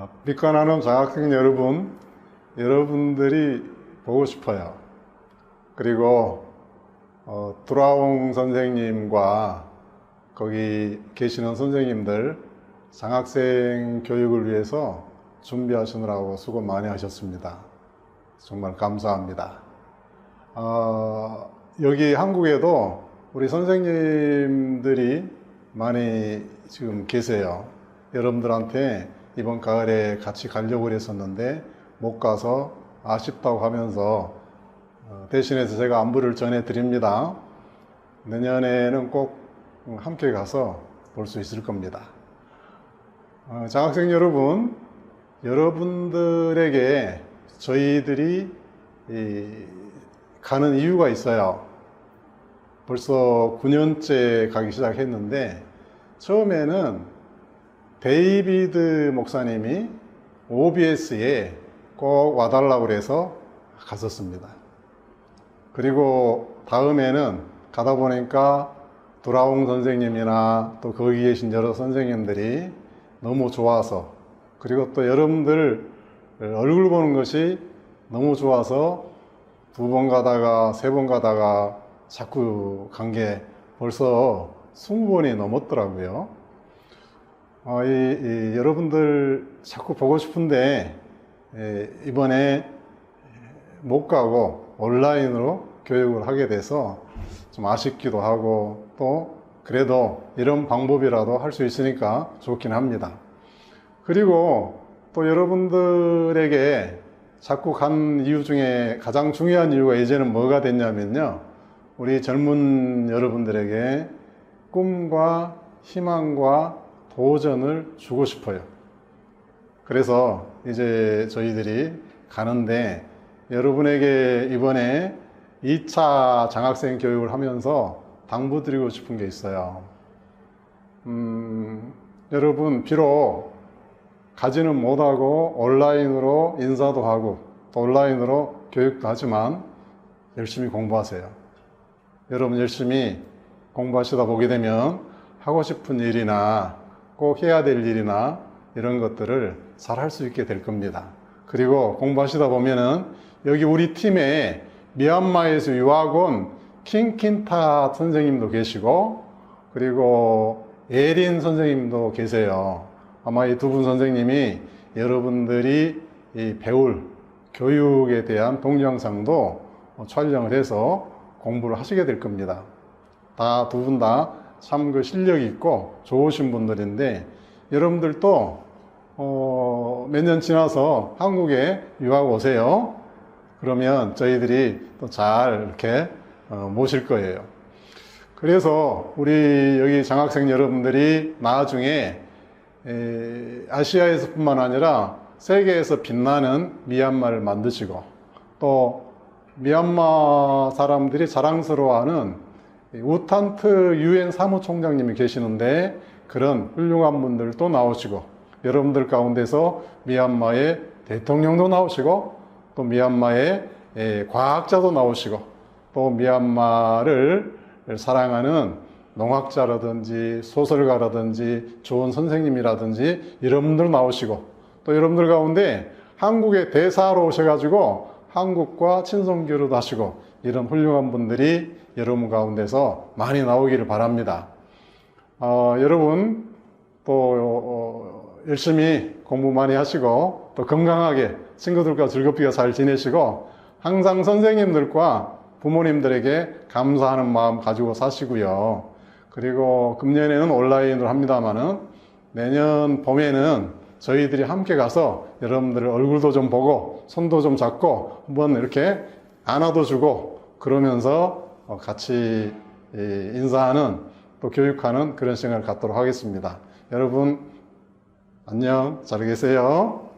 아, 빛관하는 장학생 여러분, 여러분들이 보고 싶어요. 그리고 어, 두라옹 선생님과 거기 계시는 선생님들 장학생 교육을 위해서 준비하시느라고 수고 많이 하셨습니다. 정말 감사합니다. 어, 여기 한국에도 우리 선생님들이 많이 지금 계세요. 여러분들한테 이번 가을에 같이 가려고 했었는데 못 가서 아쉽다고 하면서 어, 대신해서 제가 안부를 전해 드립니다. 내년에는 꼭 함께 가서 볼 수 있을 겁니다. 어, 장학생 여러분, 여러분들에게 저희들이 이, 가는 이유가 있어요. 벌써 9년째 가기 시작했는데 처음에는 데이비드 목사님이 OBS에 꼭 와달라고 그래서 갔었습니다. 그리고 다음에는 가다 보니까 도라옹 선생님이나 또 거기 계신 여러 선생님들이 너무 좋아서 그리고 또 여러분들 얼굴 보는 것이 너무 좋아서 두 번 가다가 세 번 가다가 자꾸 간 게 벌써 20번이 넘었더라고요. 어, 이, 이 여러분들 자꾸 보고 싶은데 에, 이번에 못 가고 온라인으로 교육을 하게 돼서 좀 아쉽기도 하고 또 그래도 이런 방법이라도 할 수 있으니까 좋긴 합니다. 그리고 또 여러분들에게 자꾸 간 이유 중에 가장 중요한 이유가 이제는 뭐가 됐냐면요. 우리 젊은 여러분들에게 꿈과 희망과 도전을 주고 싶어요. 그래서 이제 저희들이 가는데 여러분에게 이번에 2차 장학생 교육을 하면서 당부드리고 싶은 게 있어요. 음, 여러분, 비록 가지는 못하고 온라인으로 인사도 하고 또 온라인으로 교육도 하지만 열심히 공부하세요. 여러분 열심히 공부하시다 보게 되면 하고 싶은 일이나 꼭 해야 될 일이나 이런 것들을 잘 할 수 있게 될 겁니다. 그리고 공부하시다 보면은 여기 우리 팀에 미얀마에서 유학 온 킹킨타 선생님도 계시고 그리고 에린 선생님도 계세요. 아마 이 두 분 선생님이 여러분들이 이 배울 교육에 대한 동영상도 촬영을 해서 공부를 하시게 될 겁니다. 다 두 분다 참 그 실력 있고 좋으신 분들인데 여러분들도 어, 몇 년 지나서 한국에 유학 오세요. 그러면 저희들이 또 잘 이렇게 어, 모실 거예요. 그래서 우리 여기 장학생 여러분들이 나중에 에, 아시아에서뿐만 아니라 세계에서 빛나는 미얀마를 만드시고 또 미얀마 사람들이 자랑스러워하는 우탄트 유엔 사무총장님이 계시는데 그런 훌륭한 분들도 나오시고 여러분들 가운데서 미얀마의 대통령도 나오시고 또 미얀마의 에, 과학자도 나오시고 또 미얀마를 사랑하는 농학자라든지 소설가라든지 좋은 선생님이라든지 이런 분들 나오시고 또 여러분들 가운데 한국의 대사로 오셔가지고 한국과 친선교류도 하시고 이런 훌륭한 분들이 여러분 가운데서 많이 나오기를 바랍니다. 어, 여러분 또 어, 열심히 공부 많이 하시고 또 건강하게 친구들과 즐겁게 잘 지내시고 항상 선생님들과 부모님들에게 감사하는 마음 가지고 사시고요. 그리고 금년에는 온라인으로 합니다만은 내년 봄에는 저희들이 함께 가서 여러분들 얼굴도 좀 보고 손도 좀 잡고 한번 이렇게 안아도 주고 그러면서 어, 같이 인사하는 또 교육하는 그런 시간을 갖도록 하겠습니다. 여러분 안녕 잘 계세요.